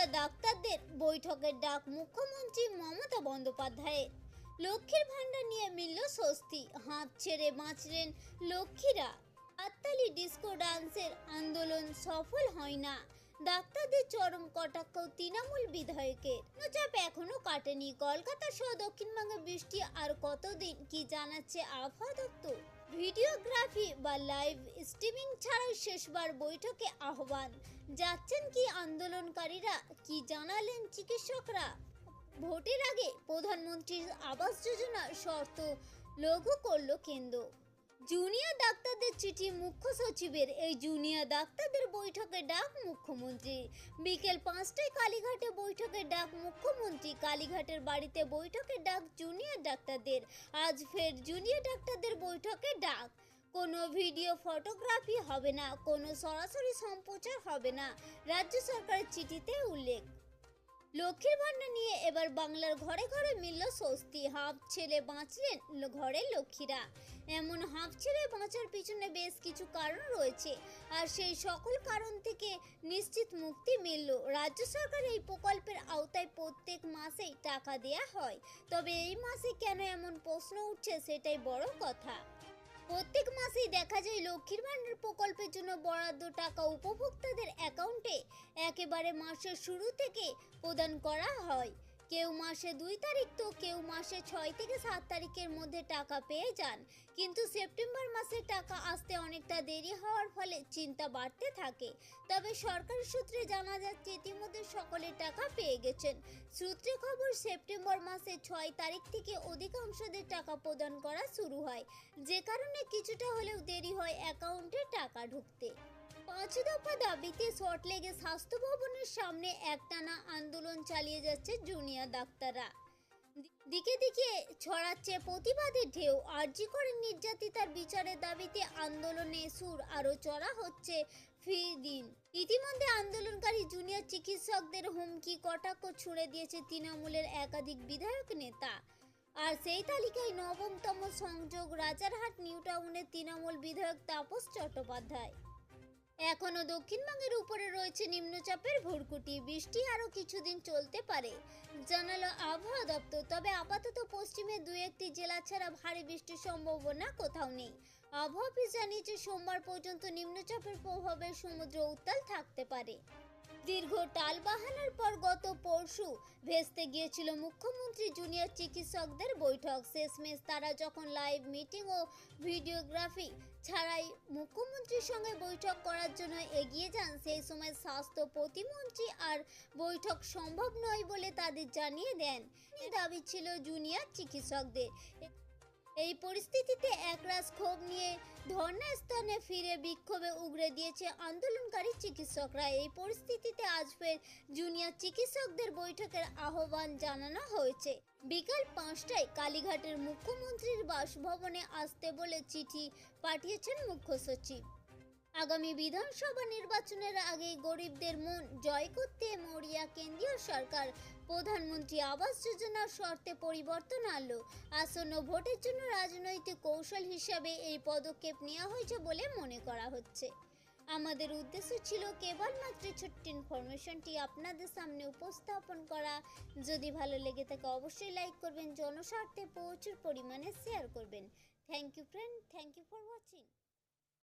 Junior ডাক্তারদের বৈঠকের ডাক মুখ্যমন্ত্রী মমতা বন্দ্যোপাধ্যায়ের। লক্ষ্মীর ভাণ্ডার নিয়ে মিলল স্বস্তি। হাঁপ ছেড়ে বাঁচলেন লক্ষ্মীরা। হাততালি ডিস্কো ডান্সের আন্দোলন সফল হয় না। ডাক্তারদের চরম কটাক্ষ তৃণমূল বিধায়কের। চাপ এখনও কাটেনি। কলকাতা সহ দক্ষিণবঙ্গে বৃষ্টি আর কতদিন কি জানাচ্ছে আবহাওয়া দপ্তর? ভিডিওগ্রাফি বা লাইভ স্ট্রিমিং ছাড়াও শেষবার বৈঠকে আহ্বান। যাচ্ছেন কি আন্দোলনকারীরা? কি জানালেন চিকিৎসকরা? ভোটের আগে প্রধানমন্ত্রীর আবাস যোজনার শর্ত লঘু করল কেন্দ্র। জুনিয়র ডাক্তারদের চিঠি মুখ্য সচিবের। এই জুনিয়র ডাক্তারদের বৈঠকে ডাক মুখ্যমন্ত্রী। বিকেল পাঁচটায় কালীঘাটে বৈঠকে ডাক মুখ্যমন্ত্রী। কালীঘাটের বাড়িতে বৈঠকে ডাক জুনিয়র ডাক্তারদের। আজ ফের জুনিয়র ডাক্তারদের বৈঠকে ডাক। কোনো ভিডিও ফটোগ্রাফি হবে না, কোনো সরাসরি সম্প্রচার হবে না। রাজ্য সরকারের চিঠিতে উল্লেখ। লক্ষ্মীর ভাণ্ডার নিয়ে এবার বাংলার ঘরে ঘরে মিলল স্বস্তি। হাফ ছেলে বাঁচলেন ঘরে লক্ষ্মীরা। এমন হাফ ছেলে বাঁচার পিছনে বেশ কিছু কারণ রয়েছে। আর সেই সকল কারণ থেকে নিশ্চিত মুক্তি মিলল। রাজ্য সরকার এই প্রকল্পের আওতায় প্রত্যেক মাসেই টাকা দেয়া হয়। তবে এই মাসে কেন এমন প্রশ্ন উঠছে সেটাই বড় কথা। প্রত্যেক মাসেই দেখা যায় লক্ষ্মীর ভাণ্ডার প্রকল্পের জন্য বরাদ্দ টাকা উপভোক্তাদের অ্যাকাউন্টে একেবারে মাসের শুরু থেকে প্রদান করা হয়। কেউ মাসে দুই তারিখ তো কেউ মাসে ছয় থেকে সাত তারিখের মধ্যে টাকা পেয়ে যান। কিন্তু সেপ্টেম্বর মাসে টাকা আসতে অনেকটা দেরি হওয়ার ফলে চিন্তা বাড়তে থাকে। তবে সরকারি সূত্রে জানা যাচ্ছে, ইতিমধ্যে সকলে টাকা পেয়ে গেছেন। সূত্রে খবর, সেপ্টেম্বর মাসে ছয় তারিখ থেকে অধিকাংশদের টাকা প্রদান করা শুরু হয়। যে কারণে কিছুটা হলেও দেরি হয় অ্যাকাউন্টে টাকা ঢুকতে। পাঁচ দফা দাবিতে সল্টলেগে স্বাস্থ্য ভবনের সামনে একটানা আন্দোলন চালিয়ে যাচ্ছে জুনিয়র ডাক্তাররা। দিকে দিকে ছড়াচ্ছে প্রতিবাদের ঢেউ, আর্জি করে নির্যাতিতার বিচারের দাবিতে আন্দোলনে সুর আরও চড়া হচ্ছে ফি দিন। ইতিমধ্যে আন্দোলনকারী জুনিয়র চিকিৎসকদের হুমকি, কটাক্ষ ছুড়ে দিয়েছে তৃণমূলের একাধিক বিধায়ক নেতা। আর সেই তালিকায় নবমতম সংযোগ রাজারহাট নিউ টাউনের তৃণমূল বিধায়ক তাপস চট্টোপাধ্যায়। এখনও দক্ষিণবঙ্গের উপরে রয়েছে নিম্নচাপের ভুরকুটি। বৃষ্টি আরও কিছুদিন চলতে পারে, জানালো আবহাওয়া দপ্তর। তবে আপাতত পশ্চিমে দু একটি জেলা ছাড়া ভারী বৃষ্টির সম্ভাবনা কোথাও নেই। আবহাওয়া অফিস জানিয়েছে, সোমবার পর্যন্ত নিম্নচাপের প্রভাবে সমুদ্র উত্তাল থাকতে পারে। দীর্ঘ টালবাহানার পর গত পরশু ভেস্তে গিয়েছিল মুখ্যমন্ত্রী জুনিয়র চিকিৎসকদের বৈঠক। শেষমেশ তারা যখন লাইভ মিটিং ও ভিডিওগ্রাফি ছাড়াই মুখ্যমন্ত্রীর সঙ্গে বৈঠক করার জন্য এগিয়ে যান, সেই সময় স্বাস্থ্য প্রতিমন্ত্রী আর বৈঠক সম্ভব নয় বলে তাদের জানিয়ে দেন। দাবি ছিল জুনিয়র চিকিৎসকদের। এই পরিস্থিতিতে একরাশ ক্ষোভ নিয়ে ধর্নাস্থানে ফিরে বিক্ষোভে উগড়ে দিয়েছে আন্দোলনকারী চিকিৎসকরা। এই পরিস্থিতিতে আজ ফের জুনিয়র চিকিৎসকদের বৈঠকের আহ্বান জানানো হয়েছে। বিকাল পাঁচটায় কালীঘাটের মুখ্যমন্ত্রীর বাসভবনে আসতে বলে চিঠি পাঠিয়েছেন মুখ্য সচিব। আগামী বিধানসভা নির্বাচনের আগে গরিবদের মন জয় করতে মরিয়া কেন্দ্রীয় সরকার প্রধানমন্ত্রী আবাস যোজনার শর্তে পরিবর্তন আনলো। আসন্ন ভোটের জন্য রাজনৈতিক কৌশল হিসাবে এই পদক্ষেপ নেওয়া হয়েছে বলে মনে করা হচ্ছে। আমাদের উদ্দেশ্য ছিল কেবলমাত্র ছোট্ট ইনফরমেশনটি আপনাদের সামনে উপস্থাপন করা। যদি ভালো লেগে থাকে অবশ্যই লাইক করবেন, জনস্বার্থে প্রচুর পরিমাণে শেয়ার করবেন। Thank you friend thank you for watching